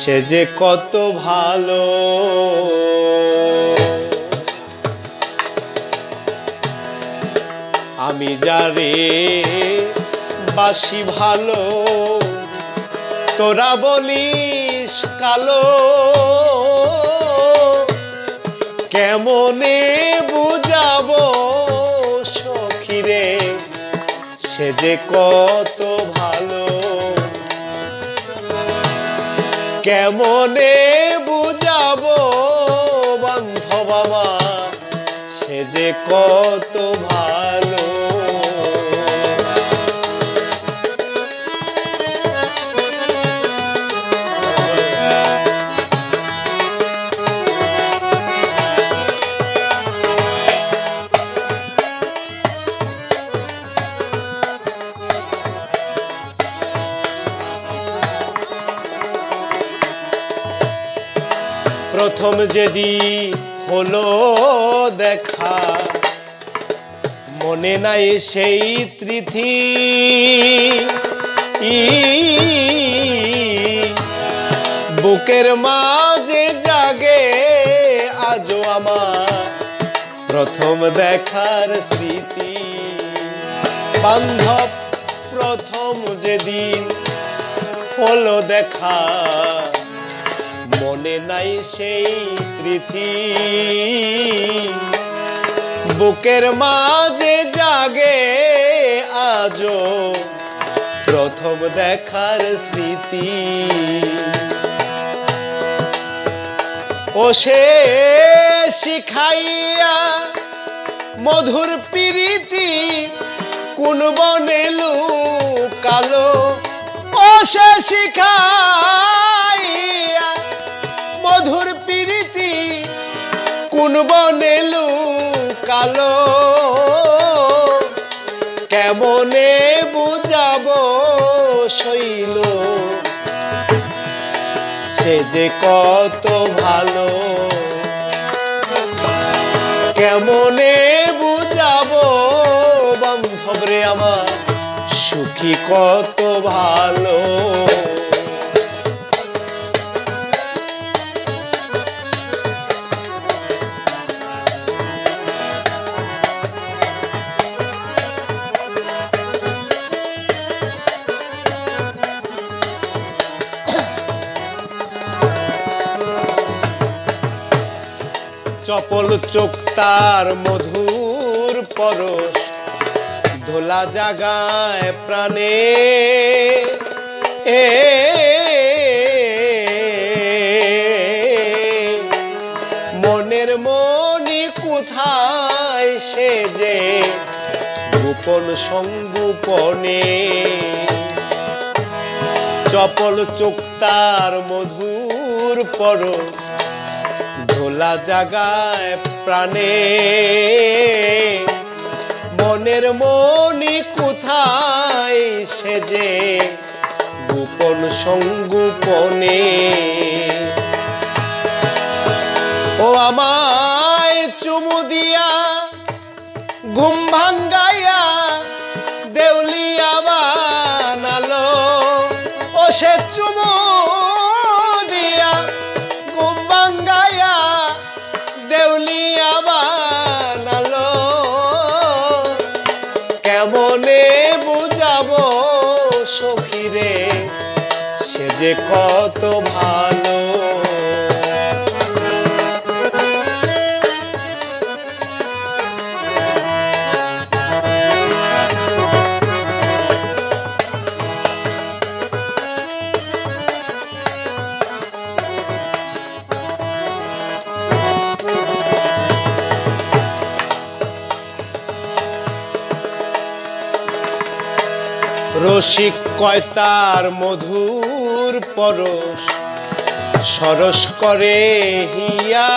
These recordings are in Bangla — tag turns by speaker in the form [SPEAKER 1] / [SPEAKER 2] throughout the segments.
[SPEAKER 1] সে যে কত ভালো। আমি যারে বাসি ভালো, তোরা বলিস কালো। কেমনে বুঝাবো সখিরে সে যে কত ভালো। কেমনে বুঝাবো বান্ধব আমার? সে যে কত ভালো প্রথম যেদিন হলো দেখা, মনে নাই সেই তৃথি। বুকের মাঝে জাগে আজও আমার প্রথম দেখার স্মৃতি। বান্ধব প্রথম যেদিন হলো দেখা মনে নাই সেই তৃথি। বুকের মাঝে জাগে আজো প্রথম দেখার স্মৃতি। ও সে শিখাইয়া মধুর প্রীতি কোন বনে কালো ও সে শিখাইয়া বনে কালো কেমনে বুঝাব শৈল? সে যে কত ভালো। কেমনে বুঝাবো বান্ধব রে আমার? সুখী কত ভালো। চপল চোখ তার মধুর পরশ। ধোলা জাগায় প্রাণে। এ মনের মনি কোথায় সে যে? গোপন সংগোপনে। চপল চোখ তার মধুর পরশ। ধোলা জাগায় প্রাণে। মনের মনি কোথায় সে যে গোপন সংগোপনে। ও আমায় চুমু দিয়া, ঘুম ভাঙ্গাইয়া রসিক কয়তার মধুর পরশ, সরস করে হিয়া।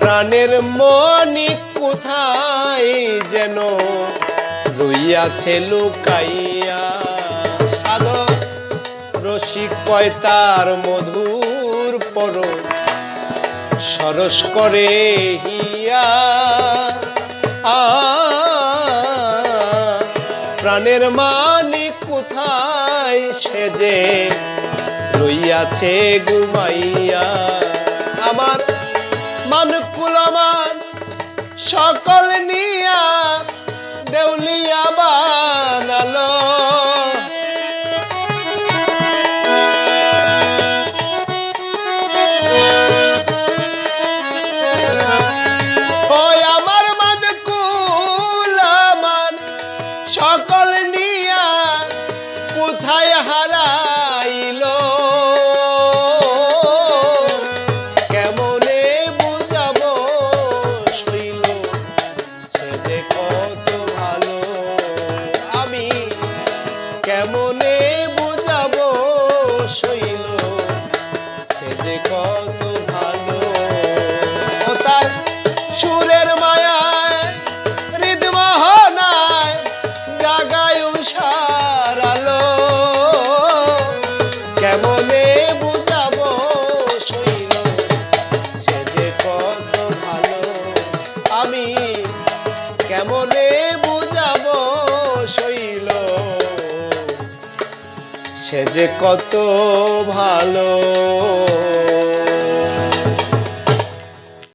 [SPEAKER 1] প্রাণের মনি কোথায় যেন রইয়াছে লুকাইয়া। সাধক রসিক কয়তার মধুর পরশ সরস করে হিয়া। আ, প্রাণের মানে কোথায় সেজে রইয়াছে ঘুমাইয়া। আমার মানকুল আমার সকল নিয়া কেমনে বুঝাব শৈল। সে যে কত ভালো।